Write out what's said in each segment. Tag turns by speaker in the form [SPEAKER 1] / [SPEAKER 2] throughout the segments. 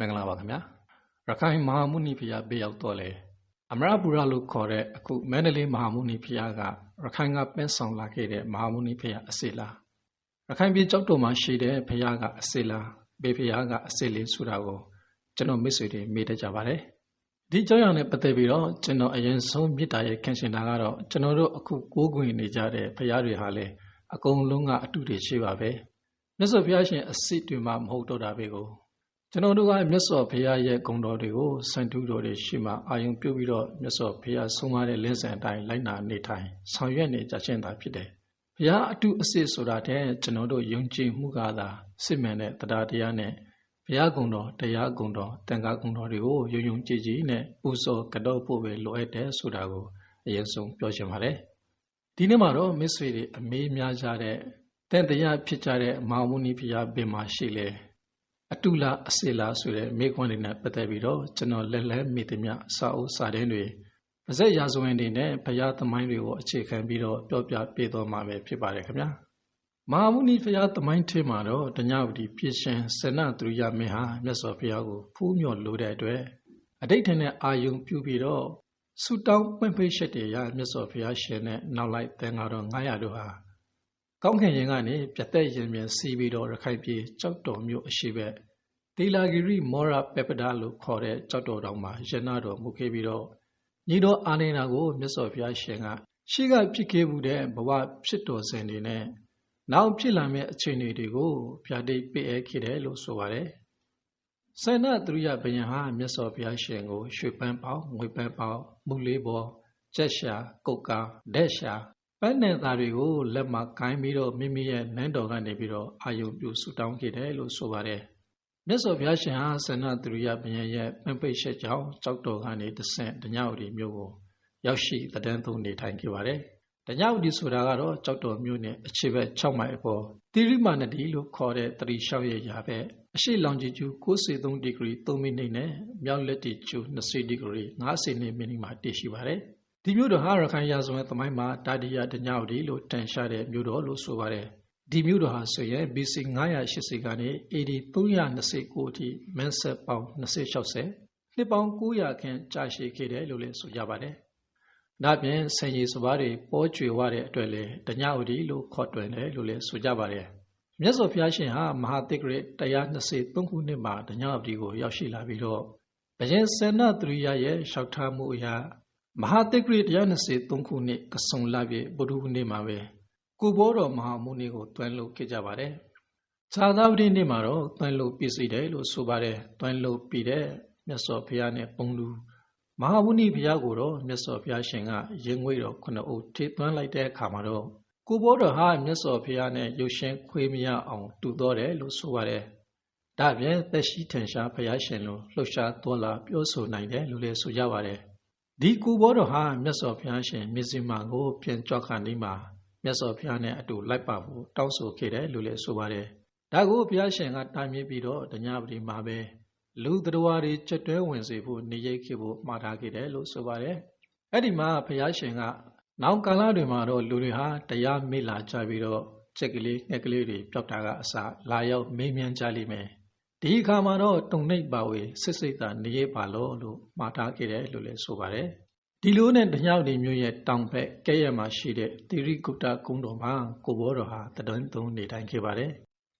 [SPEAKER 1] မင်္ဂလာပါခင်ဗျာရခိုင်မဟာမုနိဖရာဘေးရောက်တော့လေအမရပူရလို့ခေါ်တဲ့အခုမန္တလေးမဟာမုနိဖရာကရခိုင်ကပင်းဆောင်လာခဲ့တဲ့မဟာမုနိဖရာအစေလားရခိုင်ပြည်ကြောက်တော်မှာရှိတဲ့ဖရာကအစေလားဘေးဖရာကအစေလေးဆိုတာကိုကျွန်တော်မိတ်ဆွေတွေမေးတတ်ကြပါတယ်ဒီကြောင့်ရနဲ့ပတ်သက်ပြီးတော့ကျွန်တော်အရင်ဆုံးမြစ်တာရဲ့ခင်ရှင်တာကတော့ကျွန်တော်တို့အခုကိုးကွင်နေကြတဲ့ဖရာတွေဟာလေအကုန်လုံးကအတူတည်းရှိပါပဲမြတ်စွာဘုရားရှင်အစစ်တွေမှမဟုတ်တော့တာပဲကို ကျွန်တော်တို့ကမြတ်စွာဘုရားရဲ့ဂုဏ်တော်တွေကိုစံတူးတော်တွေရှိမှအာယုံပြုပြီးတော့မြတ်စွာဘုရားဆုံးမတဲ့လင်းစံအတိုင်းလိုက်နာနေထိုင်ဆောင်ရွက်နေကြခြင်းသာဖြစ်တယ်။ဘုရားအတုအစစ်ဆိုတာတဲ့ကျွန်တော်တို့ယုံကြည်မှုကသာစစ်မှန်တဲ့တရားတရားနဲ့ဘုရားဂုဏ်တော်တရားဂုဏ်တော်တန်ခါဂုဏ်တော်တွေကိုယုံယုံကြည်ကြည်နဲ့ပူဇော်ကတော့ဖို့ပဲလိုအပ်တယ်ဆိုတာကိုအရင်ဆုံးပြောချင်ပါတယ်။ဒီနေ့မှာတော့မစ္ဆွေတွေအမေးများကြတဲ့တန်တရားဖြစ်ကြတဲ့မဟာမုနီဘုရားပင်မှာရှိလေ အတုလအစေလာဆိုတဲ့မိခွန်းတွေနဲ့ပတ်သက်ပြီးတော့ကျွန်တော်လက်လက်မိသမျှစာအုပ်စာတင်းတွေပါဇက်ရာဇဝင်တွေနဲ့ဘုရားသမိုင်းတွေကိုအခြေခံပြီးတော့ပြောပြပြသွားမှာပဲဖြစ်ပါတယ်ခင်ဗျာမဟာမုနီဘုရားသမိုင်းထဲမှာတော့တညဝတီပြည့်ရှင်စနသူရိယမင်းဟာမြတ်စွာဘုရားကိုဖူးမြော်လိုတဲ့အတွက်အတိတ်ထင်တဲ့အာယုံပြုပြီးတော့ဆူတောင်းပွင့်ဖိတ်ရှက်တွေရမြတ်စွာဘုရားရှင်နဲ့နောက်လိုက်သင်္ဃာတော်900တို့ဟာ ကောင်းခင်ရင်ကနေပြတ်သက်ရင်မြန်စီးပြီးတော့ရခိုင်ပြည်ကြောက်တော်မြို့အရှိဘက်ဒေလာဂီရိမောရပပဒလို့ခေါ်တဲ့ကြောက်တော်တောင်မှာရဏတော်မူခဲ့ပြီးတော့ညီတော်အာနေနာကိုမြတ်စွာဘုရားရှင်ကရှိကဖြစ်ခဲ့မှုတဲ့ဘဝဖြစ်တော်စဉ်တွေနဲ့နောက်ဖြစ်လာမယ့်အခြေအနေတွေကိုပြတိတ်ပေးအပ်ခဲ့တယ်လို့ဆိုပါတယ်။ဆန္ဒသူရိယဘယံဟာမြတ်စွာဘုရားရှင်ကို ရွှေပန်းပေါင်းငွေပန်းပေါင်းမူလေးပေါ်ကျက်ရှာကုတ်ကာဒက်ရှာ ပန်းနယ်သားတွေကိုလက်မကိုင်းပြီးတော့မိမိရဲ့နန်းတော်ကနေပြီးတော့အာယုံပြုဆူတောင်းခဲ့တယ်လို့ဆိုပါတယ်မြတ်စွာဘုရားရှင်ဟာဆန္ဒသူရိယဘုရင်ရဲ့ပင်ပိတ်ရှက်ကြောင့်ကြောက်တော်ကနေတဆင့်တညဝတီမြို့ကိုရောက်ရှိတည်သုံးနေထိုင်ခဲ့ပါတယ်။တညဝတီဆိုတာကတော့ကြောက်တော်မြို့နဲ့အခြေဘက်6မိုင်အပေါ်တိရိမာနဒီလို့ခေါ်တဲ့တတိလျှောက်ရဲ့ရာဘက်အရှိလောင်ကြီးကျူ93ဒီဂရီ3မိနစ်နဲ့မြောက်လက်တီကျူ20ဒီဂရီ90မိနစ်မှာတည်ရှိပါတယ်။ ဒီမြို့တော်ဟာရခိုင်ရာဇဝင်သမိုင်းမှာတာတိယတညဝတီလို့တန်ရှာတဲ့မြို့တော်လို့ဆိုပါတယ်ဒီမြို့တော်ဟာဆိုရင် BC 980ကနေ AD 329အထိမန်းဆက်ပေါင်း2060နှစ်ပေါင်း900ခန့်ကြာရှည်ခဲ့တယ်လို့လည်းဆိုကြပါတယ်။ဒါပြင်ဆင်ရည်စပါးတွေပေါ်ကျွေဝတဲ့အတွက်လည်းတညဝတီလို့ခေါ်တွင်တယ်လို့လည်းဆိုကြပါတယ်။မြတ်စွာဘုရားရှင်ဟာမဟာတိဂရ123ခုနှစ်မှာတညဝတီကိုရောက်ရှိလာပြီးတော့ဘယင်စန္နသရိယရဲ့လျှောက်ထားမှုအရာ မဟာတိဂရိ123ခုနှစ်ကဆုံလပြည့်ဗုဒ္ဓဟူးနေ့မှာပဲကုဘောတော်မဟာမုနီကိုတွန်းလုပ်ခဲ့ကြပါတယ်။သာသပတိနေ့မှာတော့တွန်းလုပ်ပြည့်စုံတယ်လို့ဆိုပါတယ်။တွန်းလုပ်ပြီးတဲ့မြတ်စွာဘုရားနဲ့ပုံလူမဟာမုနီဘုရားကိုတော့မြတ်စွာဘုရားရှင်ကရင်ငွေတော်ခုနှစ်အုပ်ထေသွန်းလိုက်တဲ့အခါမှာတော့ကုဘောတော်ဟာမြတ်စွာဘုရားနဲ့ရုပ်ရှင်ခွေးမရအောင်တူတော်တယ်လို့ဆိုပါတယ်။ဒါပြင်သက်ရှိထင်ရှားဘုရားရှင်လိုလှုပ်ရှားတော်လာပြောဆိုနိုင်တယ်လို့လည်းဆိုကြပါတယ် ဒီကူဘောတော်ဟာမြတ်စွာဘုရားရှင်မြစ်စင်မာကိုပြန်ကြွခါနေမှာမြတ်စွာဘုရားနဲ့အတူလိုက်ပါဖို့တောင်းဆိုခဲ့တယ်လို့လည်းဆိုပါတယ်။ဒါကိုဘုရားရှင်ကတားမြစ်ပြီးတော့တညပတိမှာပဲလူတော်တွေကြွတွဲဝင်စေဖို့နေရိပ်ခဲ့ဖို့မှာထားခဲ့တယ်လို့ဆိုပါတယ်။အဲ့ဒီမှာဘုရားရှင်ကနောက်ကာလတွေမှာတော့လူတွေဟာတရားမေ့လာကြပြီးတော့ချက်ကလေးငှက်ကလေးတွေပျောက်တာကအစလာရောက်မေးမြန်းကြလိမ့်မယ်။ ဒီအခါမှာတော့တုံနှိပ်ပါဝေစစ်စိတ်သာနေရပါလို့လို့မှားထားခဲ့တယ်လို့လည်းဆိုပါတယ်ဒီလိုနဲ့တညောက်ဒီမျိုးရဲ့တောင်ဘက်ကဲရမှာရှိတဲ့တိရိကုတ္တကုန်းတော်မှာကိုဘောတော်ဟာတတွန်းသုံးနေတိုင်းခဲ့ပါတယ်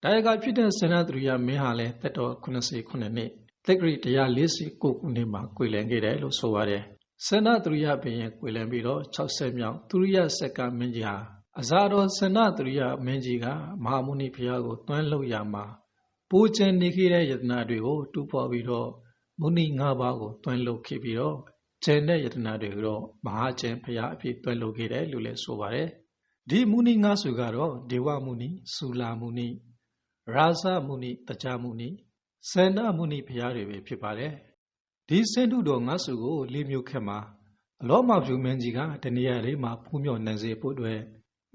[SPEAKER 1] ဒါရကဖြစ်တဲ့ဆန္ဒသူရိယမင်းဟာလည်းတက်တော်89နှစ်သက်ကရီ149ခုနှစ်မှာကွေလန်ခဲ့တယ်လို့ဆိုပါတယ်ဆန္ဒသူရိယဘုရင်ကွေလန်ပြီးတော့60မြောက်သူရိယဆက်ကမင်းကြီးဟာအဇာတော်ဆန္ဒသူရိယမင်းကြီးကမဟာမုနိဘုရားကိုတွန်းလှုပ်ရမှာ ပိုးကျန်နေခဲ့တဲ့ယတနာတွေကိုတူဖော်ပြီးတော့မုဏိ၅ပါးကိုတွန်းလုပ်ခဲ့ပြီးတော့ကျန်တဲ့ယတနာတွေကိုတော့မဟာကျန်ဖရာအဖြစ်တွန်းလုပ်ခဲ့တယ်လို့လည်းဆိုပါတယ်ဒီမုဏိ၅စုကတော့ဒေဝမုဏိစူလာမုဏိရာဇမုဏိတကြမုဏိစန္ဒမုဏိဖရာတွေပဲဖြစ်ပါတယ်ဒီစင်တုတော်၅စုကိုလေးမျိုးခက်မှာအလောမဖြူမင်းကြီးကတနေရာလေးမှာဖူးမြော်နိုင်စေဖို့အတွက်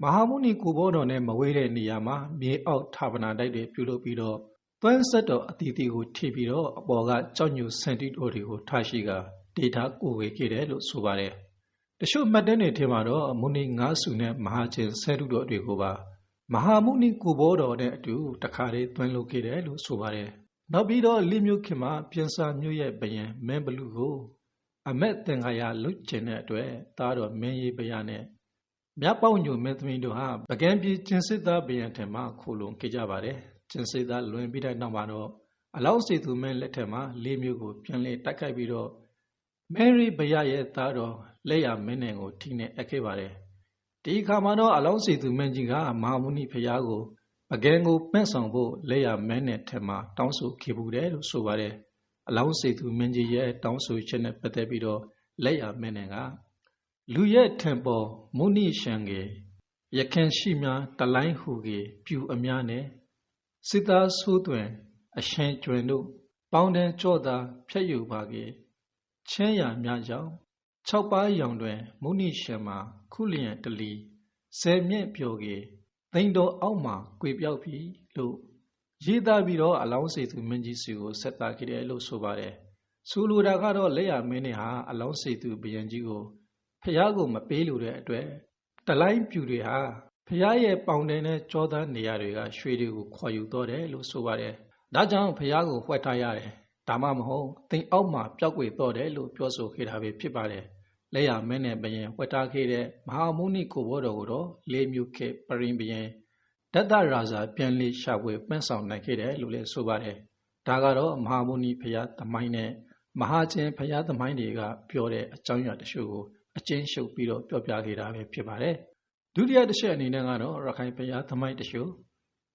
[SPEAKER 1] မဟာမုဏိကိုဘောတော်နဲ့မဝေးတဲ့နေရာမှာမြေအောက်ဌာပနာတိုက်တွေပြုလုပ်ပြီးတော့ သွမ်းဆက်တော်အတီတီကိုထိပြီးတော့အပေါ်ကကြောက်ညူစန်တီတော်တွေကိုထားရှိကဒေတာကိုဝေခဲ့တယ်လို့ဆိုပါတယ်။တချို့မှတ်တမ်းတွေထဲမှာတော့မုန်နီငါးစုနဲ့မဟာချင်းဆဲတုတော်တွေကိုပါမဟာမုန်နီကိုဘောတော်နဲ့အတူတခါလေးသွင်းလုပ်ခဲ့တယ်လို့ဆိုပါတယ်နောက်ပြီးတော့လိမျိုးခင်မှာပြင်စာမျိုးရဲ့ဘယံမင်းဘလူကိုအမက်သင်္ခါရလုတ်ကျင်တဲ့အတွက်သားတော်မင်းကြီးဘယနဲ့မြတ်ပေါညိုမင်းသမီးတို့ဟာပကံပြည်ကျင်စစ်သားဘယံထံမှာခိုလုံခဲ့ကြပါတယ် ကျင်စစ်သားလွင်ပြီးတဲ့နောက်မှာတော့အလောင်းစီသူမင်းလက်ထက်မှာလေးမျိုးကိုပြန်လေတိုက်ခိုက်ပြီးတော့မဲရီဘယရဲ့သားတော်လက်ရမင်းနယ်ကိုထိနဲ့အပ်ခဲ့ပါတယ်ဒီအခါမှာတော့အလောင်းစီသူမင်းကြီးကမဟာမုနိဖရာကိုပကံကိုပန့်ဆောင်ဖို့လက်ရမင်းနယ်ထက်မှာတောင်းဆိုခဲ့ဘူးတယ်လို့ဆိုပါတယ်အလောင်းစီသူမင်းကြီးရဲ့တောင်းဆိုချက်နဲ့ပတ်သက်ပြီးတော့လက်ရမင်းနယ်ကလူရဲ့ထံပေါ်မုနိရှံကေရခင်ရှိများတလိုင်းဟုကေပြူအများနဲ့ စစ်သားဆိုးတွင် အရှင်ကျွင်တို့ ပေါင်းတဲ့ကြော့သာဖြတ်ယူပါကေချင်းရများကြောင့်၆ပါးရောင်တွင် မုနိရှံမှာခုလျင်တလီဆယ်မြင့်ပြောကေသိန်းတော်အောက်မှာကြွေပြောက်ပြီလို့ရေးသားပြီးတော့အလောင်းစေသူမင်းကြီးစီကိုဆက်တာခဲ့တယ်လို့ဆိုပါတယ်ဆိုလိုတာကတော့လက်ရမင်းနဲ့ဟာအလောင်းစေသူဘယံကြီးကိုဖះကိုမပေးလို့တဲ့အတွက်တလိုင်းပြူတွေဟာ ဖះရဲ့ပေါင်တဲ့နဲ့ကြောသားနေရာတွေကရွှေတွေကိုခေါ်ယူတော့တယ်လို့ဆိုပါတယ်ဒါကြောင့်ဖះကိုဝှက်ထားရတယ်ဒါမှမဟုတ်သိအောက်မှာပျောက်ကွေတော့တယ်လို့ပြောဆိုခဲ့တာပဲဖြစ်ပါတယ်လက်ရမင်းနဲ့ဘယင်ဝှက်ထားခဲ့တဲ့မဟာမုနိကိုဘောတော်ကိုတော့လေးမျိုးခေပရင်ဘယင်ဒတ္တရာဇာပြန်လေးရှာဖွေပန့်ဆောင်နိုင်ခဲ့တယ်လို့လည်းဆိုပါတယ်ဒါကတော့မဟာမုနိဖះသမိုင်းနဲ့မဟာကျင်ဖះသမိုင်းတွေကပြောတဲ့အကြောင်းအရာတချို့ကိုအကျဉ်းရှုပ်ပြီးတော့ပြောပြခဲ့တာပဲဖြစ်ပါတယ် ဒုတိယတစ်ချက်အနေနဲ့ကတော့ရခိုင်ဖះသမိုင်းတချို့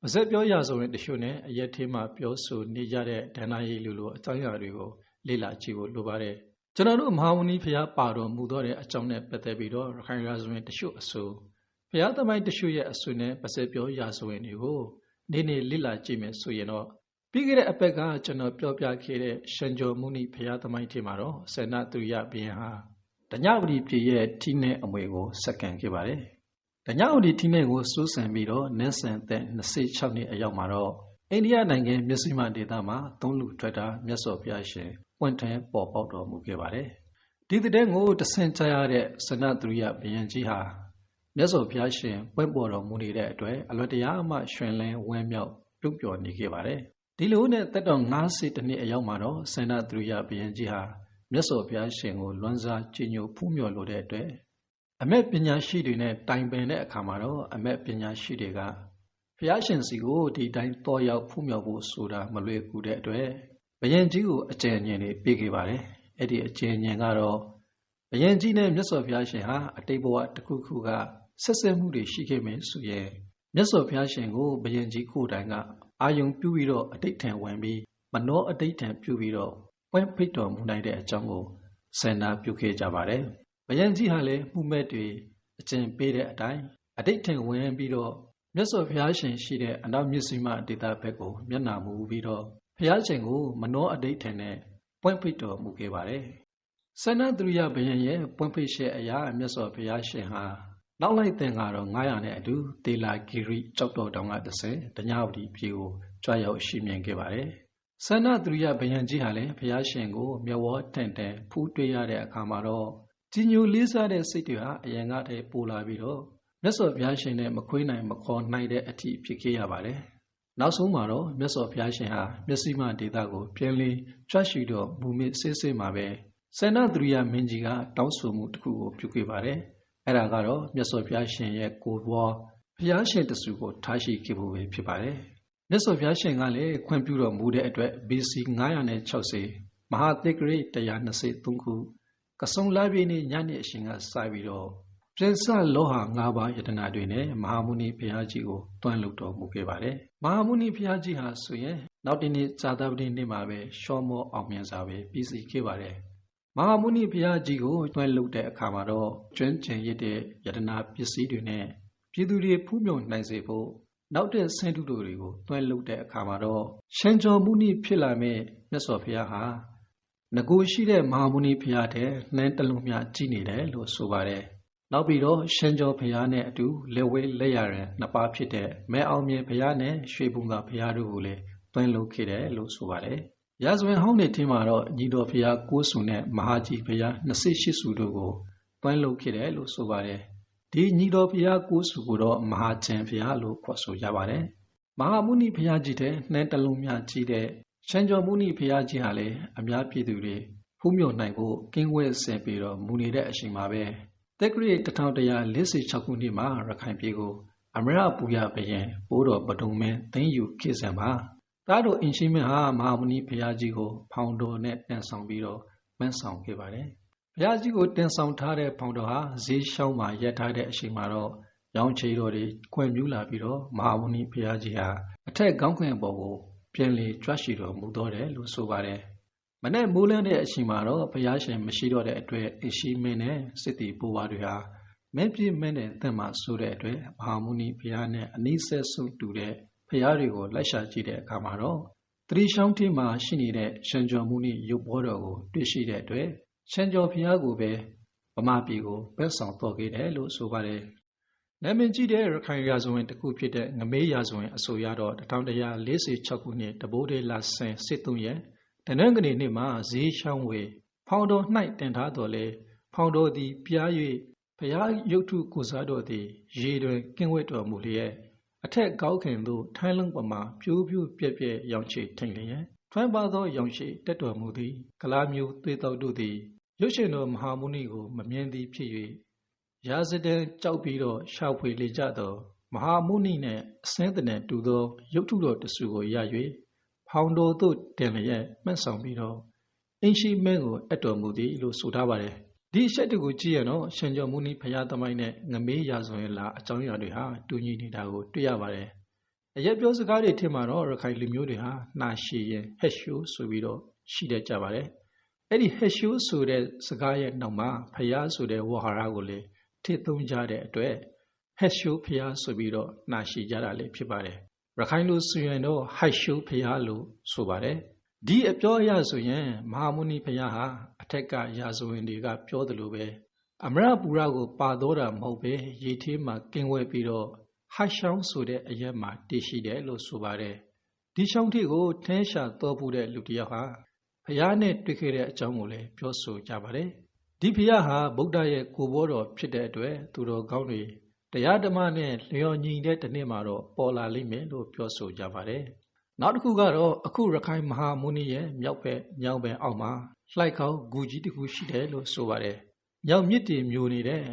[SPEAKER 1] ပါဇက်ပြောရဆိုရင်တချို့နဲ့အရက်သေးမှပြောဆိုနေကြတဲ့ဒဏ္ဍာရီလူလိုအကြောင်းအရာတွေကိုလေ့လာကြည့်ဖို့လိုပါတယ်ကျွန်တော်တို့မဟာဝဏီဖျားပါတော်မူသောတဲ့အကြောင်းနဲ့ပတ်သက်ပြီးတော့ရခိုင်ရာဇဝင်တချို့အဆိုဖျားသမိုင်းတချို့ရဲ့အဆိုနဲ့ပါဇက်ပြောရဆိုရင်တွေကိုနေ့နေ့လေ့လာကြည့်မယ်ဆိုရင်တော့ပြီးခဲ့တဲ့အပတ်ကကျွန်တော်ပြောပြခဲ့တဲ့ရှန်ကျော်မုနိဖျားသမိုင်းထဲမှာတော့ဆန္ဒသူရဘီယံဟာတညဝတိပြည်ရဲ့ထိနဲ့အမွေကိုစက္ကန့်ခဲ့ပါတယ်။တ ညဝတိထိနဲ့ကိုစိုးစံပြီးတော့နန်းဆန်သက်26နှစ်အရောက်မှာတော့အိန္ဒိယနိုင်ငံမျက်စိမဒေသမှာသုံးလူထွက်တာမြတ်စွာဘုရားရှင်ပွင့်ထွန်းပေါ်ပေါက်တော်မူခဲ့ပါတယ်။ဒီတဲ့ကိုတဆင့်ကြရတဲ့စနသူရိယဘယံကြီးဟာမြတ်စွာဘုရားရှင်ပွင့်ပေါ်တော်မူနေတဲ့အတွက်အလွတ်တရားမှရှင်လင်းဝမ်းမြောက်ပြုပျော်နေခဲ့ပါတယ်။ဒီလိုနဲ့တက်တော်90တနှစ်အရောက်မှာတော့စနသူရိယဘယံကြီးဟာမြတ်စွာဘုရားရှင်ကိုလွန်စွာကြည်ညိုဖူးမြော်လိုတဲ့အတွက် အမက်ပညာရှိတွေနဲ့တိုင်ပင်တဲ့အခါမှာတော့အမက်ပညာရှိတွေကဘုရားရှင်စီကိုဒီတိုင်းတော်ရောက်ဖူးမြော်ဖို့ဆိုတာမလွယ်ကူတဲ့အတွက်ဘယင်ကြီးကိုအကျဉ်းဉာဏ်တွေပေးခဲ့ပါတယ်အဲ့ဒီအကျဉ်းဉာဏ်ကတော့ဘယင်ကြီးနဲ့မြတ်စွာဘုရားရှင်ဟာအတိတ်ဘဝတစ်ခုခုကဆက်ဆက်မှုတွေရှိခဲ့မယ်ဆိုရင်မြတ်စွာဘုရားရှင်ကိုဘယင်ကြီးကိုယ်တိုင်ကအာယုံပြုပြီးတော့အတိတ်ထံဝင်ပြီးမနောအတိတ်ထံပြုပြီးတော့ပွင့်ဖိတ်တော်မူနိုင်တဲ့အကြောင်းကိုဆန္ဒပြုခဲ့ကြပါတယ်။ဘ ယံကြီးဟာလည်းမှုမဲ့တွေအကျင့်ပေးတဲ့အတိုင်းအတိတ်ထင်ဝင်ပြီးတော့မြတ်စွာဘုရားရှင်ရှိတဲ့အနောက်မြစ်စီမဒေတာဘက်ကိုမျက်နာမူပြီးတော့ဘုရားရှင်ကိုမနောအတိတ်ထင်နဲ့ပွင့်ဖိတ်တော်မူခဲ့ပါတယ်။ဆန္ဒသူရိယဘယံရဲ့ပွင့်ဖိတ်ရှက်အရာမြတ်စွာဘုရားရှင်ဟာနောက်လိုက်တဲ့ကတော့900နဲ့အတူတေလာဂီရိကြောက်တော်တောင်က30တညဝတီပြည်ကိုကြွရောက်ရှိမြင်ခဲ့ပါတယ်။ဆန္ဒသူရိယဘယံကြီးဟာလည်းဘုရားရှင်ကိုမျက်ဝေါတန်တန်ဖူးတွေ့ရတဲ့အခါမှာတော့ ကြီးညိုလေးစားတဲ့စိတ်တွေဟာအရင်ကတည်းပိုလာပြီးတော့မြတ်စွာဘုရားရှင်နဲ့မခွေးနိုင်မခေါ်နိုင်တဲ့အထိဖြစ်ခဲ့ရပါတယ်။နောက်ဆုံးမှာတော့မြတ်စွာဘုရားရှင်ဟာမျက်စိမှဒေတာကိုပြင်းလင်းကြွရှိတော့မူမစ်စစ်စစ်မှာပဲဆန္ဒသူရိယမင်းကြီးကတောင်းဆိုမှုတစ်ခုကိုပြုခဲ့ပါတယ်။အဲ့ဒါကတော့မြတ်စွာဘုရားရှင်ရဲ့ကိုယ်ပေါ်ဘုရားရှင်တဆူကိုထားရှိခဲ့ဖို့ပဲဖြစ်ပါတယ်။မြတ်စွာဘုရားရှင်ကလည်းခွင့်ပြုတော်မူတဲ့အတွက် BC 960မဟာသက္ကရာ123ခု ကဆုံလာပြည်နေညနေအရှင်ကစပြီးတော့ပြင်စလောဟာ၅ပါးယတနာတွေနဲ့မဟာမုနီဘုရားကြီးကိုတွန်းလုပ်တော်မူခဲ့ပါတယ်။မဟာမုနီဘုရားကြီးဟာဆိုရင်နောက်တနေ့ဇာတာပတိနေ့မှာပဲရှောမောအောင်မြင်စွာပဲပြီးစီခဲ့ပါတယ်။မဟာမုနီဘုရားကြီးကိုတွန်းလုပ်တဲ့အခါမှာတော့ကျွမ်းကျင်ရတဲ့ယတနာပစ္စည်းတွေနဲ့ပြည်သူတွေဖူးမြုံနိုင်စေဖို့နောက်တဲ့ဆင်းတုတို့တွေကိုတွဲလုပ်တဲ့အခါမှာတော့ရှန်ကျော်မုနိဖြစ်လာမဲ့မြတ်စွာဘုရားဟာ ငကိုရှိတဲ့မဟာမုနိဘုရားတဲ့နှမ်းတလုံးမြကြည်နေတယ်လို့ဆိုပါတယ်။နောက်ပြီးတော့ရှန်ကျော်ဘုရားနဲ့အတူလက်ဝဲလက်ရရန်နှစ်ပါးဖြစ်တဲ့မဲအောင်မြင်ဘုရားနဲ့ရွှေဘုံသာဘုရားတို့ကိုလည်းတွဲလုပ်ခဲ့တယ်လို့ဆိုပါတယ်။ရာဇဝင်ဟောင်းတွေထင်းမှာတော့ညီတော်ဘုရားကိုးစုနဲ့မဟာကြီးဘုရား28စုတို့ကိုတွဲလုပ်ခဲ့တယ်လို့ဆိုပါတယ်ဒီညီတော်ဘုရားကိုးစုကိုတော့မဟာချင်ဘုရားလို့ခေါ်ဆိုကြပါတယ်။မဟာမုနိဘုရားကြီးတဲ့နှဲတလုံးမြကြီးတဲ့ ရှမ်းကျော်မုနီဖရာကြီးဟာလည်းအများပြည်သူတွေဖူးမြော်နိုင်ဖို့ကင်းဝဲဆင်ပြီးတော့မူနေတဲ့အချိန်မှာပဲတက္ကရီ1146ခုနှစ်မှာရခိုင်ပြည်ကို အမရပူရဘရင်ဘိုးတော်ပဒုံမင်းသိမ်းယူခေစံမှာသားတော်အင်ရှိမင်းဟာမဟာမုနီဘုရားကြီးကို ဖောင်တော်နဲ့တန်ဆောင်ပြီးတော့မန်းဆောင်ခဲ့ပါတယ်။ဘုရားကြီးကိုတင်ဆောင်ထားတဲ့ဖောင်တော်ဟာဈေးရှောင်းမှာရက်ထားတဲ့အချိန်မှာတော့ရောင်ချီတော်တွေခွင်မြူးလာပြီးတော့မဟာမုနီဘုရားကြီးဟာအထက်ကောင်းခွင်ပေါ်ကို ပြန်လေကြွရှိတော်မူတော်တယ်လို့ဆိုပါတယ်။မနေ့မိုးလင်းတဲ့အချိန်မှာတော့ဘုရားရှင်မရှိတော့တဲ့အတွက်အရှိမင်းနဲ့စစ်တီဘိုးဘွားတွေဟာမဲပြည့်မဲနဲ့အသက်မှာဆိုတဲ့အတွက်မဟာမုနီဘုရားနဲ့အနိစ္စဆုံးတူတဲ့ဘုရားတွေကိုလိုက်ရှာကြည့်တဲ့အခါမှာတော့တတိရှောင်းထင်းမှာရှိနေတဲ့ရှန်ကျော်မုနီရုပ်ဘောတော်ကိုတွေ့ရှိတဲ့အတွက်ရှန်ကျော်ဘုရားကိုပဲဗမာပြည်ကိုပက်ဆောင်တော်ခဲ့တယ်လို့ဆိုပါတယ်။ နာမည်ကြီးတဲ့ရခိုင်ရာဇဝင်တစ်ခုဖြစ်တဲ့ငမေးရာဇဝင်အဆိုရတော့1146ခုနှစ်တဘိုးဒေးလာဆင်စစ်သုံးရဲ့တနင်္ဂနွေနေ့မှာဈေးရှောင်းဝေဖောင်တော်၌တင်ထားတော်လဲဖောင်တော်သည်ပြား၍ဘုရားရုပ်ထုကိုစားတော်သည် ရေတွင်ကင်းဝဲတော်မူလျက်အထက်ကောက်ခင်သို့ထိုင်းလုံးပမာပြိုးပြိုးပြက်ပြက်ရောင်ချီထိန်လျက်ထွန်းပါသောရောင်ချီတက်တော်မူသည် ကလာမျိုးသွေးတော်တို့သည်ရုပ်ရှင်တော်မဟာမုနီကိုမမြင်သည်ဖြစ်၍ ရာဇဒံကြောက်ပြီးတော့ရှာဖွေလေကြသောမဟာမုနီနှင့်အစင်းတည်းတူသောရုပ်ထုတော်တစုကိုရ၍ဖောင်တော်သို့တင်လျက်မှတ်ဆောင်ပြီးတော့အင်းရှိမင်းကိုအပ်တော်မူသည်လို့ဆိုထားပါတယ်ဒီအချက်တကူကြည့်ရတော့ရှင်ကျော်မူနီဖရာသမိုင်းနဲ့ငမေးရာဇဝင်လာအကြောင်းအရာတွေဟာတူညီနေတာကိုတွေ့ရပါတယ်။အရက်ပြောစကားတွေထင်မှာတော့ရခိုင်လူမျိုးတွေဟာနှာရှိရင်ဟက်ရှိုးဆိုပြီးတော့ရှိတတ်ကြပါတယ်။အဲ့ဒီဟက်ရှိုးဆိုတဲ့စကားရဲ့နောက်မှာဖရာဆိုတဲ့ဝါဟာရကိုလေ ထည့်သုံးကြတဲ့အတွက်ဟက်ရှိုးဖရာဆိုပြီးတော့နှာရှိကြတာလည်းဖြစ်ပါတယ်။ရခိုင်လူဆိုရင်တော့ဟက်ရှိုးဖရာလို့ဆိုပါတယ်။ဒီအပြောအရဆိုရင်မဟာမုနိဘုရားဟာအထက်ကရာဇဝင်တွေက ပြောသလိုပဲအမရပူရကိုပါတော့တာမဟုတ်ပဲရေသေးမှာကင်းဝဲပြီးတော့ဟရှောင်းဆိုတဲ့အရက်မှာတည်ရှိတယ်လို့ဆိုပါတယ်ဒီရှောင်းထိကိုထင်းရှာတော်ပူတဲ့လူတစ်ယောက်ဟာဘုရားနဲ့တွေ့ခဲ့တဲ့အကြောင်းကိုလည်းပြောဆိုကြပါတယ် ဒီဘုရားဟာဗုဒ္ဓရဲ့ကိုဘောတော်ဖြစ်တဲ့အတွက်သူတော်ကောင်းတွေတရားဓမ္မနဲ့လျော်ညီတဲ့တနေ့မှာတော့ပေါ်လာလိမ့်မယ်လို့ပြောဆိုကြပါတယ်နောက်တစ်ခုကတော့အခုရခိုင်မဟာမုနီရဲ့မြောက်ဘက်မြောက်ဘက်အောက်မှာလှိုက်ခေါင်းဂူကြီးတစ်ခုရှိတယ်လို့ဆိုပါတယ်။မြောက်မြစ်တင်မျိုးနေတဲ့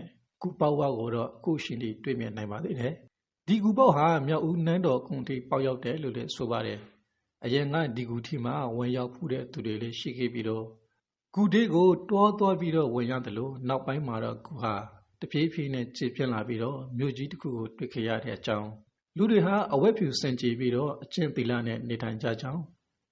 [SPEAKER 1] ကူပေါဝါကိုတော့အခုရှင်ဒီတွေ့မြင်နိုင်ပါသေးတယ်။ဒီကူပေါဟာမြောက်ဦးနန်းတော်ကုန်းထိပေါရောက်တယ်လို့လည်းဆိုပါတယ်။အရင်ကဒီကူထိမှာဝင်ရောက်ဖူးတဲ့သူတွေလည်းရှိခဲ့ပြီးတော့ ကူဒေးကိုတွားသွားပြီးတော့ဝင်ရတယ်လို့နောက်ပိုင်းမှာတော့ကူဟာတပြေးပြေးနဲ့ခြေပြင်းလာပြီးတော့မြို့ကြီးတစ်ခုကိုတွေ့ခဲ့ရတဲ့အကြောင်းလူတွေဟာအဝက်ဖြူစင်ကြည်ပြီးတော့အကျင့်သီလနဲ့နေထိုင်ကြကြောင်း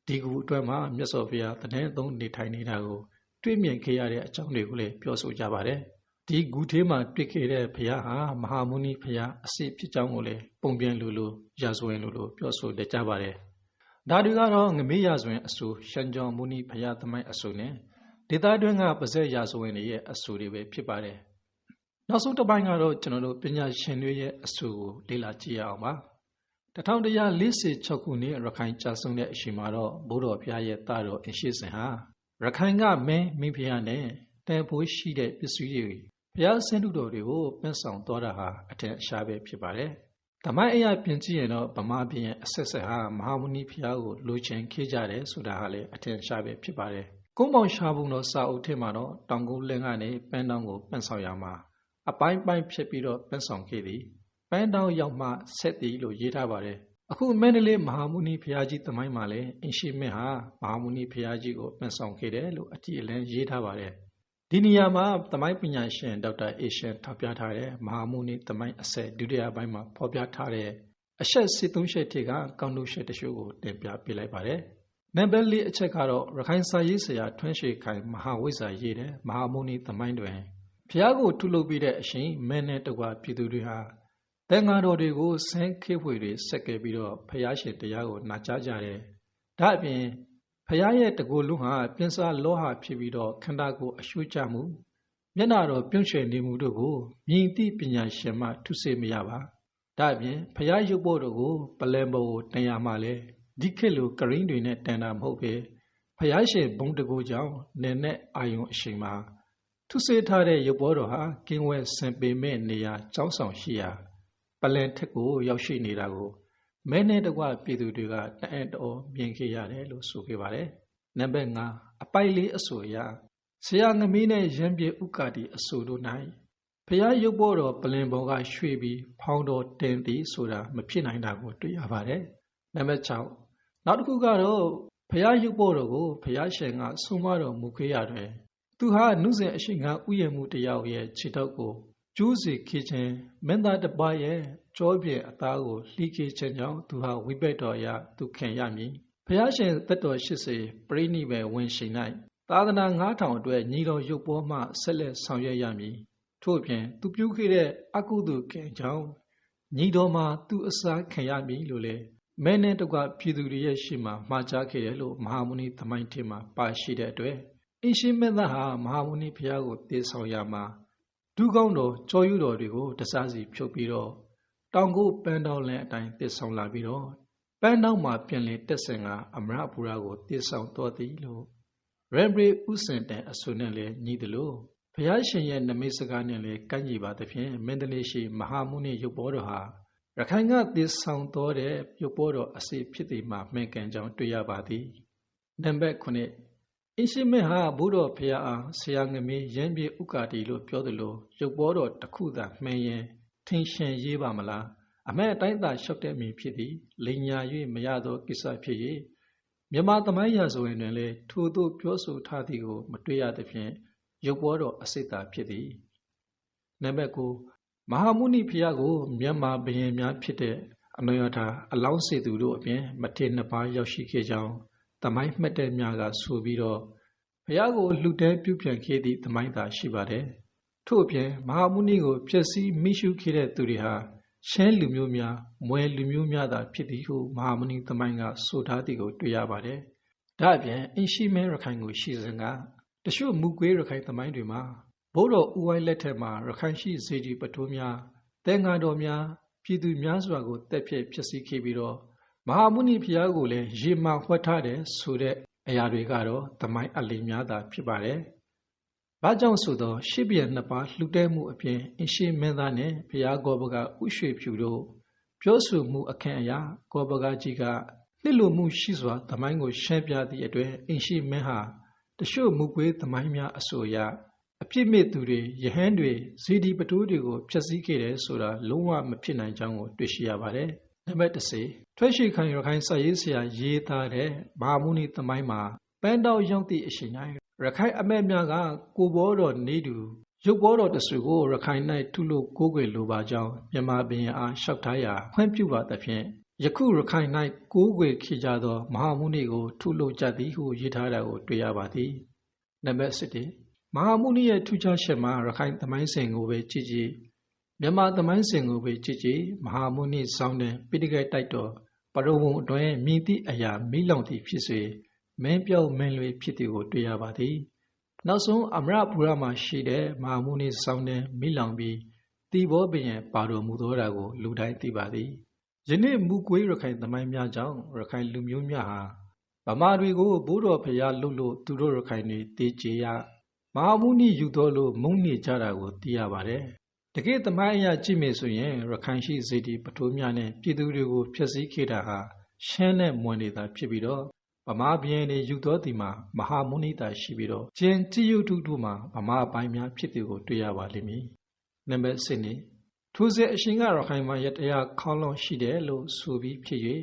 [SPEAKER 1] ဒီကူအတွက်မှာမြတ်စွာဘုရားတည်သုံးနေထိုင်နေတာကိုတွေ့မြင်ခဲ့ရတဲ့အကြောင်းတွေကိုလည်းပြောဆိုကြပါတယ်ဒီဂူသေးမှာတွေ့ခဲ့တဲ့ဘုရားဟာမဟာမုနီဘုရားအစစ်ဖြစ်ကြောင်းကိုလည်းပုံပြန်လိုလိုရာဇဝင်လိုလိုပြောဆိုတတ်ကြပါတယ်ဒါတွေကတော့ငမေးရာဇဝင်အဆူရှန်ကြောင်မုနီဘုရားသမိုင်းအဆူနဲ့ ဒေသတွင်းကပါဇက်ရာဇဝင်တွေရဲ့အဆူတွေပဲဖြစ်ပါတယ်နောက်ဆုံးတစ်ပိုင်းကတော့ကျွန်တော်တို့ပညာရှင်တွေရဲ့အဆိုကိုလေ့လာကြည့်ရအောင်ပါ1146ခုနှစ်ရခိုင်ကြာဆုံးတဲ့အချိန်မှာတော့ဘိုးတော်ဘုရားရဲ့တာတော်အရှိစင်ဟာရခိုင်ကမင်းမင်းဖျားနဲ့တန်ဖိုးရှိတဲ့ပစ္စည်းတွေဘုရားဆင်းတုတော်တွေကိုပင့်ဆောင်သွားတာဟာအထက်အရှားပဲဖြစ်ပါတယ်ဓမ္မအရာပြင်ကြည့်ရင်တော့ဗမာပြည်ရဲ့အဆက်ဆက်ဟာမဟာမုနီဖျားကိုလိုချင်ခေကြတယ်ဆိုတာဟာလည်းအထက်အရှားပဲဖြစ်ပါတယ် ကုန်းပေါင်ရှားဘူးတော့စာအုပ်ထဲမှာတော့တောင်ကုန်းလင်းကနေပန်းတောင်ကိုပင့်ဆောင်ရမှာအပိုင်းပိုင်းဖြစ်ပြီးတော့ပန်းဆောင်ခဲ့သည်ပန်းတောင်းရောက်မှဆက်သည်လို့ရေးထားပါတယ်အခုမန္တလေးမဟာမုနီဘုရားကြီးတမိုင်းမှာလည်းအင်ရှိမင်းဟာမဟာမုနီဘုရားကြီးကိုပန်းဆောင်ခဲ့တယ်လို့အကြည့်အလင်းရေးထားပါတယ်ဒီနေရာမှာတမိုင်းပညာရှင်ဒေါက်တာအေရှင်ထောက်ပြထားတဲ့မဟာမုနီတမိုင်းအဆက်ဒုတိယပိုင်းမှာဖော်ပြထားတဲ့အချက်စစ်သုံးချက်ထိကကောင်းလို့ချက်တချို့ကိုတင်ပြပေးလိုက်ပါတယ် နံပါတ်၄အချက်ကတော့ရခိုင်စာရေးဆရာထွန်းရွှေခိုင်မဟာဝိဇ္ဇာရေးတဲ့မဟာမုနီတမိုင်းတွင်ဖျားကိုထုလုပ်ပြီးတဲ့အရှင်မင်းနဲ့တကွာပြည်သူတွေဟာတန်ဃာတော်တွေကိုဆန်းခေဖွေတွေဆက်ကဲပြီးတော့ဖျားရှင်တရားကိုနာကြားကြတယ်။ဒါအပြင်ဖျားရဲ့တကူလုံးဟာပြင်းစားလောဟာဖြစ်ပြီးတော့ခန္ဓာကိုယ်အရှုကြမှုမျက်နာတော်ပြုံးရွှယ်နေမှုတို့ကိုမြင်သိပညာရှင်မှထုစေမရပါ။ဒါအပြင်ဖျားရုပ်ဖို့တို့ကိုပလန်ပေါ်ကိုတန်ရမှလဲ ဒီခေတ်လိုကရင်းတွေနဲ့တန်တာမဟုတ်ပဲဖျားရှင်ဘုံတကူကြောင့်နည်းနဲ့အာယုံအချိန်မှာထုဆေးထားတဲ့ရုပ်ဘောတော်ဟာကင်းဝဲဆင်ပေမဲ့နေရာကျောင်းဆောင်ရှိရာပလန်ထက်ကိုရောက်ရှိနေတာကိုမဲနဲ့တကွပြည်သူတွေကတအံ့တော်မြင်ခဲ့ရတယ်လို့ဆိုခဲ့ပါတယ်။နံပါတ်5အပိုက်လေးအဆိုအရဆရာငမီးနဲ့ရံပြေဥက္ကာတီအဆိုတို့၌ဖျားရုပ်ပေါ်တော်ပလင်ပေါ်ကရွှေ့ပြီးဖောင်းတော်တင်သည်ဆိုတာမဖြစ်နိုင်တာကိုတွေ့ရပါတယ်။နံပါတ်6 နောက်တစ်ခုကတော့ဖျားရုပ်ပေါ်တော်ကိုဖျားရှင်ကဆုံးမတော်မူခဲ့ရတယ်။သူဟာနုစဉ်အရှိန်ကဥယျာဉ်မှုတယောက်ရဲ့ခြေထောက်ကိုကျိုးစီခေခြင်းမင်းသားတစ်ပါးရဲ့ကြောပြင်အသားကိုလှီးခေခြင်းကြောင့်သူဟာဝိဘက်တော်ရသူခင်ရမည်။ဖျားရှင်သက်တော်80ပြိဋိပဲဝင်ရှိ၌သာသနာ9000အတွက်ညီတော်ရုပ်ပေါ်မှဆက်လက်ဆောင်ရွက်ရမည်။ထို့အပြင်သူပြုခဲ့တဲ့အကုသိုလ်ကံကြောင့်ညီတော်မှာသူအစားခံရမည်လို့လေ မဲနဲ့တကွပြည်သူတွေရဲ့ရှေ့မှာမှာကြားခဲ့တယ်လို့မဟာမုနီသမိုင်းထင်မှာပါရှိတဲ့အတွက်အင်းရှိမင်းသားဟာမဟာမုနီဘုရားကိုတည်ဆောင်ရမှာဒုကောင်းတော်ကြောယူတော်တွေကိုတစားစီဖြုတ်ပြီးတော့တောင်ကိုပန်းတောင်းလန်းအတိုင်းတည်ဆောင်လာပြီးတော့ပန်းတောင်းမှာပြန်လည်တက်ဆင်ကအမရပူရာကိုတည်ဆောင်တော်သည်လို့ရမ်ဘရီဥစင်တန်အဆုနဲ့လည်းညီတယ်လို့ဘုရားရှင်ရဲ့နမိတ်စကားနဲ့လည်းကန့်ညီပါသဖြင့်မန္တလေးရှိမဟာမုနိရုပ်ပေါ်တော်ဟာ ရခိုင်ကတည်ဆောင်တော်တဲ့ရုပ်ပေါ်တော်အစီဖြစ်သည်မှာမှန်ကန်ကြောင်းတွေ့ရပါသည်နံပါတ်9အင်းရှိမေဟာဘုရောဖရာအားဆရာငမင်းရန်ပြေဥကာတီလို့ပြောသလိုရုပ်ပေါ်တော်တစ်ခုသာမှန်ရင်ထင်ရှင်ရေးပါမလားအမဲအတိုင်းသာလျှောက်တဲ့မိဖြစ်သည်လိညာ၍မရသောကိစ္စဖြစ်၍မြမသမိုင်းရာဇဝင်တွင်လည်းထိုသို့ပြောဆိုထားသည်ကို မတွေ့ရသဖြင့်ရုပ်ပေါ်တော်အစိတ်သာဖြစ်သည်နံပါတ်9 မဟာမုနိဖျားကိုမြန်မာဘယင်များဖြစ်တဲ့အနုယထာအလောင်းစေသူတို့အပြင်မထေနှစ်ပါးရောက်ရှိခဲ့ကြောင်းသမိုင်းမှတ်တဲ့များကဆိုပြီးတော့ဘုရားကိုလှူဒန်းပြုပြန်ခဲ့သည့်သမိုင်းသာရှိပါတယ်ထို့အပြင်မဟာမုနိကိုဖျက်ဆီးမိရှုခဲ့တဲ့သူတွေဟာရှမ်းလူမျိုးများမွဲလူမျိုးများသာဖြစ်သည်ဟုမဟာမုနိသမိုင်းကဆိုထားသည်ကိုတွေ့ရပါတယ်ဒါအပြင်အင်ရှိမဲရခိုင်ကိုရှိစဉ်ကတချို့မူကွေးရခိုင်သမိုင်းတွေမှာ ဘိုးတော်ဦးဝိုင်းလက်ထက်မှာရခိုင်ရှိစေတီပတိုးများတဲငါတော်များပြည်သူများစွာကိုတက်ပြက်ဖြစ်စီခဲ့ပြီးတော့မဟာမုနိဖျားကိုလည်းရေမာဝှက်ထားတယ်ဆိုတဲ့အရာတွေကတော့သမိုင်းအလီများသာဖြစ်ပါတယ်။ဘာကြောင့်ဆိုတော့ရှစ်ပြန်နှစ်ပါးလှူတဲမှုအပြင်အင်းရှိမင်းသားနဲ့ဘုရားဂောဘကဥရွှေဖြူတို့ပြောဆိုမှုအခန့်အရာဂောဘကကြီးကနှစ်လိုမှုရှိစွာသမိုင်းကိုရှင်းပြသည့်အတွက်အင်းရှိမင်းဟာတချို့မူကွေးသမိုင်းများအဆိုအရ အပြစ်မဲ့သူတွေယဟန်တွေဇီဒီပတိုးတွေကိုဖျက်ဆီးခဲ့တယ်ဆိုတာလုံးဝမဖြစ်နိုင်ကြောင်းကိုတွေ့ရှိရပါတယ်။နံပါတ်10ထွက်ရှိခိုင်ရခိုင်စာရေးဆရာရေးသားတဲ့ဘာမုနီသမိုင်းမှာပန်းတောက်ရောက်သည့်အချိန်တိုင်းရခိုင်အမက်များကကိုဘောတော်နေတူရုပ်ဘောတော်တဆူကိုရခိုင်၌ထုလို့ကိုးကွယ်လိုပါကြောင်းမြန်မာဘုရင်အားလျှောက်ထားရာခွင့်ပြုပါသဖြင့်ယခုရခိုင်၌ကိုးကွယ်ခေကြသော မဟာမုနိကို ထုလို့ကြသည်ဟုရေးထားတာကိုတွေ့ရပါသည်နံပါတ်7 မဟာမုနိရဲ့ထူးခြားချက်မှာရခိုင်သမိုင်းစဉ်ကိုပဲကြည့်ကြည့်မြန်မာသမိုင်းစဉ်ကိုပဲကြည့်ကြည့်မဟာမုနိဆောင်းတဲ့ပိဋကတ်တိုက်တော်ပရဝုံအတွင်းမြည်သည့်အရာမိလောင်သည့်ဖြစ်စေမင်းပြောက်မင်းလွေဖြစ်သည်ကိုတွေ့ရပါသည်နောက်ဆုံးအမရပူရမှာရှိတဲ့မဟာမုနိဆောင်းတဲ့မိလောင်ပြီးတီဘောပင်ပါတော်မူသောတာကိုလူတိုင်းသိပါသည်ယနေ့မူကွေးရခိုင်သမိုင်းများကြောင့်ရခိုင်လူမျိုးများဟာဗမာတွေကိုဘိုးတော်ဖရာလှုပ်လို့သူတို့ရခိုင်တွေတေးကြရ မဟာမုနိယူတော်လို့မုန်းနေကြတာကိုသိရပါတယ်။တကယ်သမိုင်းအရကြည့်မယ်ဆိုရင်ရခိုင်ရှိစေတီပထိုးများနဲ့ပြည်သူတွေကိုဖျက်ဆီးခဲ့တာဟာရှမ်းနဲ့မွန်နေတာဖြစ်ပြီးတော့ဗမာပြည်နေယူတော်တီမှာမဟာမုနိတာရှိပြီးတော့ကျင်တိယုတုတို့မှာဗမာပိုင်းများဖြစ်တယ်ကိုတွေ့ရပါလိမ့်မည်။နံပါတ်7နေထိုစေအရှင်ကရခိုင်မှာရတရားခေါင်းလုံးရှိတယ်လို့ဆိုပြီးဖြစ်၍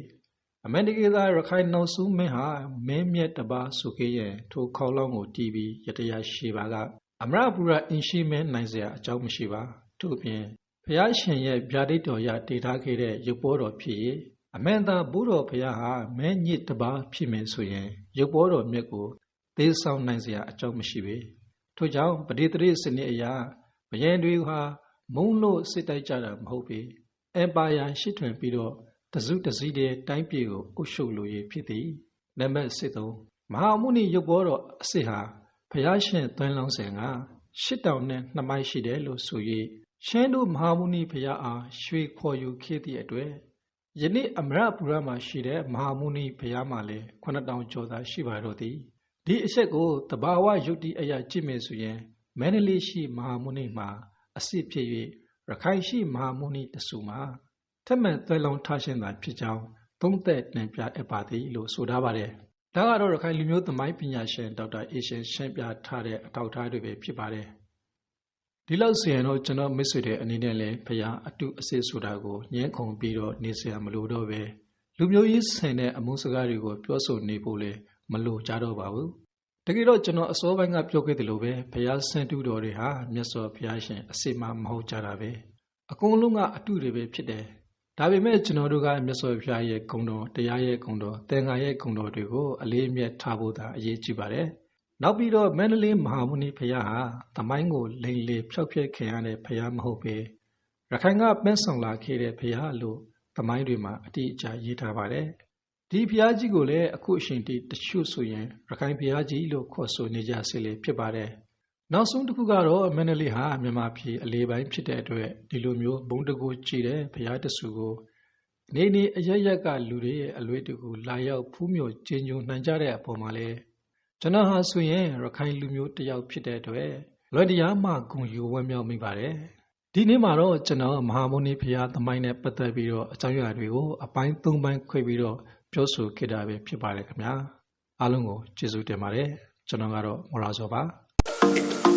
[SPEAKER 1] အမေရိကသားရခိုင်နောက်ဆုံးမင်းဟာမင်းမြတ်တပါဆိုခဲ့ရင်ထိုခေါလောင်းကိုတီးပြီးရတရားရှိပါကအမရပူရအင်ရှိမင်းနိုင်စရာအကြောင်းမရှိပါထို့ပြင်ဖျားရှင်ရဲ့ဗျာဒိတ်တော်ရတည်ထားခဲ့တဲ့ရုပ်ပေါ်တော်ဖြစ်၍အမန်သာဘုတော်ဖျားဟာမင်းညစ်တပါဖြစ်မယ်ဆိုရင်ရုပ်ပေါ်တော်မြတ်ကိုသေးဆောင်နိုင်စရာအကြောင်းမရှိပေထို့ကြောင့်ပဋိသရိစနစ်အရာဘယံတွေဟာမုံလို့စစ်တိုက်ကြတာမဟုတ်ပေအင်ပါယာရှိထွင်ပြီးတော့ တစုတစည်းတည်းတိုင်းပြည်ကိုအုပ်ရှုပ်လိုရဖြစ်သည်နံပါတ်73မဟာမုနိရုပ်ဘောတော်အစစ်ဟာဘုရားရှင်သွင်းလောင်းစဉ်ကရှစ်တောင်နဲ့နှစ်မိုက်ရှိတယ်လို့ဆို၍ရှမ်းတို့မဟာမုနိဘုရားအားရွှေခေါ်ယူခဲ့သည့်အတွက်ယနေ့အမရပူရမှာရှိတဲ့မဟာမုနိဘုရားမှာလည်း9000ကျော်သာရှိပါတော့သည်ဒီအချက်ကိုတဘာဝယုတ်တိအရာကြည့်မယ်ဆိုရင်မန္တလေးရှိမဟာမုနိမှာအစစ်ဖြစ်၍ရခိုင်ရှိမဟာမုနိတဆူမှာ ထက်မှန်သွဲလောင်းထားရှင်သာဖြစ်ကြောင်းသုံးသက်တင်ပြအပ်ပါသည်လို့ဆိုထားပါတယ်။ဒါကတော့ရခိုင်လူမျိုးသမိုင်းပညာရှင်ဒေါက်တာအေရှင်ရှင်းပြထားတဲ့အထောက်အထားတွေပဲဖြစ်ပါတယ်။ဒီလောက်ဆိုရင်တော့ကျွန်တော်မိတ်ဆွေတွေအနေနဲ့လည်းဖရာအတုအစစ်ဆိုတာကိုညှင်းခုန်ပြီးတော့နေစရာမလိုတော့ပဲလူမျိုးရေးဆင်တဲ့အမှုစကားတွေကိုပြောဆိုနေဖို့လည်းမလိုကြတော့ပါဘူး။တကယ်တော့ကျွန်တော်အစောပိုင်းကပြောခဲ့သလိုပဲဖရာဆင်တုတော်တွေဟာမြတ်စွာဘုရားရှင်အစစ်မှမဟုတ်ကြတာပဲ။အကုန်လုံးကအတုတွေပဲဖြစ်တယ်။ ဒါပေမဲ့ကျွန်တော်တို့ကမြတ်စွာဘုရားရဲ့ဂုဏ်တော်တရားရဲ့ဂုဏ်တော်သင်္ဃာရဲ့ဂုဏ်တော်တွေကိုအလေးအမြတ်ထားဖို့သာအရေးကြီးပါတယ်။နောက်ပြီးတော့မန္တလေးမဟာမုနီဘုရားဟာသမိုင်းကိုလိန်လေဖျောက်ဖျက်ခင်ရတဲ့ဘုရားမဟုတ်ပဲရခိုင်ကပန်းဆောင်လာခဲ့တဲ့ဘုရားလို့သမိုင်းတွေမှာအတိအကျရေးထားပါတယ်။ဒီဘုရားကြီးကိုလည်းအခုအချိန်ထိတချို့ဆိုရင်ရခိုင်ဘုရားကြီးလို့ခေါ်ဆိုနေကြစေလေဖြစ်ပါတယ်။ နောက်ဆုံးတစ်ခုကတော့မန္တလေးဟာမြန်မာပြည်အလေးပိုင်းဖြစ်တဲ့အတွက်ဒီလိုမျိုးဘုံတကူကြည်တဲ့ဘုရားတဆူကိုနေနေအရရက်ကလူတွေရဲ့အလွေတကူလာရောက်ဖူးမြော်ကျင်းညွန်နိုင်ကြတဲ့အပေါ်မှာလဲကျွန်တော်ဟာဆိုရင်ရခိုင်လူမျိုးတစ်ယောက်ဖြစ်တဲ့အတွက်လွယ်တရားမှဂုံယူဝမ်းမြောက်မိပါတယ်ဒီနေ့မှာတော့ကျွန်တော်မဟာမုနီဖရာသမိုင်းနဲ့ပတ်သက်ပြီးတော့အကြောင်းအရာတွေကိုအပိုင်း၃ပိုင်းခွဲပြီးတော့ပြောဆိုခဲ့တာပဲဖြစ်ပါတယ်ခင်ဗျာအားလုံးကိုကျေးဇူးတင်ပါတယ်ကျွန်တော်ကတော့မော်ရာဇော်ပါ It,